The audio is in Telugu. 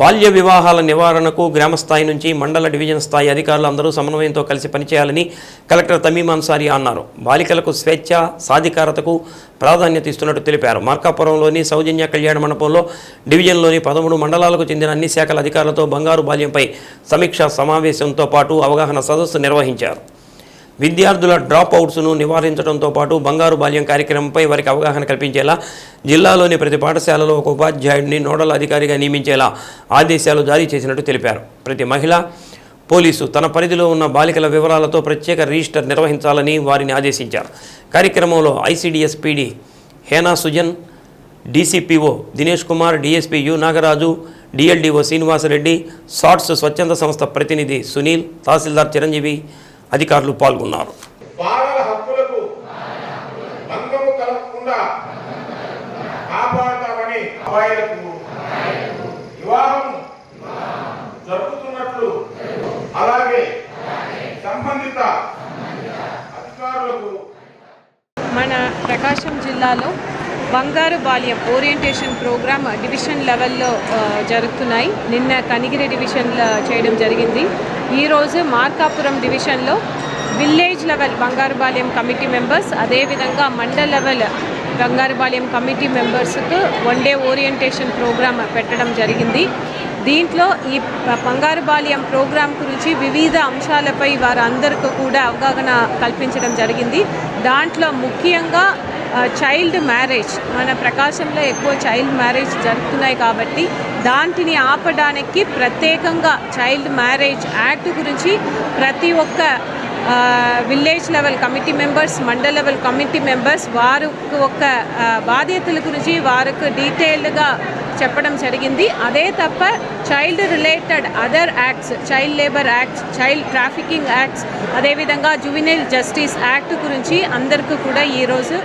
బాల్య వివాహాల నివారణకు గ్రామ స్థాయి నుంచి మండల డివిజన్ స్థాయి అధికారులు అందరూ సమన్వయంతో కలిసి పనిచేయాలని కలెక్టర్ తమీం అన్సారీ అన్నారు. బాలికలకు స్వేచ్ఛ సాధికారతకు ప్రాధాన్యత ఇస్తున్నట్టు తెలిపారు. మార్కాపురంలోని సౌజన్య కళ్యాణ మండపంలో డివిజన్లోని పదమూడు మండలాలకు చెందిన అన్ని శాఖల అధికారులతో బంగారు బాల్యంపై సమీక్షా సమావేశంతో పాటు అవగాహన సదస్సు నిర్వహించారు. విద్యార్థుల డ్రాప్ అవుట్స్ను నివారించడంతో పాటు బంగారు బాల్యం కార్యక్రమంపై వారికి అవగాహన కల్పించేలా జిల్లాలోని ప్రతి పాఠశాలలో ఒక ఉపాధ్యాయుడిని నోడల్ అధికారిగా నియమించేలా ఆదేశాలు జారీ చేసినట్టు తెలిపారు. ప్రతి మహిళ పోలీసు తన పరిధిలో ఉన్న బాలికల వివరాలతో ప్రత్యేక రిజిస్టర్ నిర్వహించాలని వారిని ఆదేశించారు. కార్యక్రమంలో ICDS PD Hena Sujan DCPO Dinesh Kumar DSP U Nagaraju DLDO Srinivasareddy SATS స్వచ్ఛంద సంస్థ ప్రతినిధి సునీల్ తహసీల్దార్ చిరంజీవి అధికారులు పాల్గొన్నారు. వివాహం అలాగే సంబంధిత అధికారులకు మన ప్రకాశం జిల్లాలో బంగారు బాల్యం ఓరియంటేషన్ ప్రోగ్రామ్ డివిజన్ లెవెల్లో జరుగుతున్నాయి. నిన్న కనిగిరి డివిజన్లో చేయడం జరిగింది. ఈరోజు మార్కాపురం డివిజన్లో village level Bangaru Balyam committee members అదేవిధంగా మండల్ లెవెల్ బంగారు బాల్యం కమిటీ మెంబర్స్కు వన్ డే ఓరియంటేషన్ ప్రోగ్రామ్ పెట్టడం జరిగింది. దీంట్లో ఈ ప- బంగారు బాల్యం ప్రోగ్రాం గురించి వివిధ అంశాలపై వారందరికీ కూడా అవగాహన కల్పించడం జరిగింది. దాంట్లో ముఖ్యంగా చైల్డ్ మ్యారేజ్ మన ప్రకాశంలో ఎక్కువ చైల్డ్ మ్యారేజ్ జరుగుతున్నాయి కాబట్టి దాంటిని ఆపడానికి ప్రత్యేకంగా చైల్డ్ మ్యారేజ్ యాక్ట్ గురించి ప్రతి ఒక్క village level committee members mandal level committee members వారికి ఒక బాధ్యతల గురించి వారికి డీటెయిల్డ్గా చెప్పడం జరిగింది. అదే తప్ప child related other acts child labour acts child trafficking acts అదేవిధంగా జువినైల్ జస్టిస్ యాక్ట్ గురించి అందరికీ కూడా ఈరోజు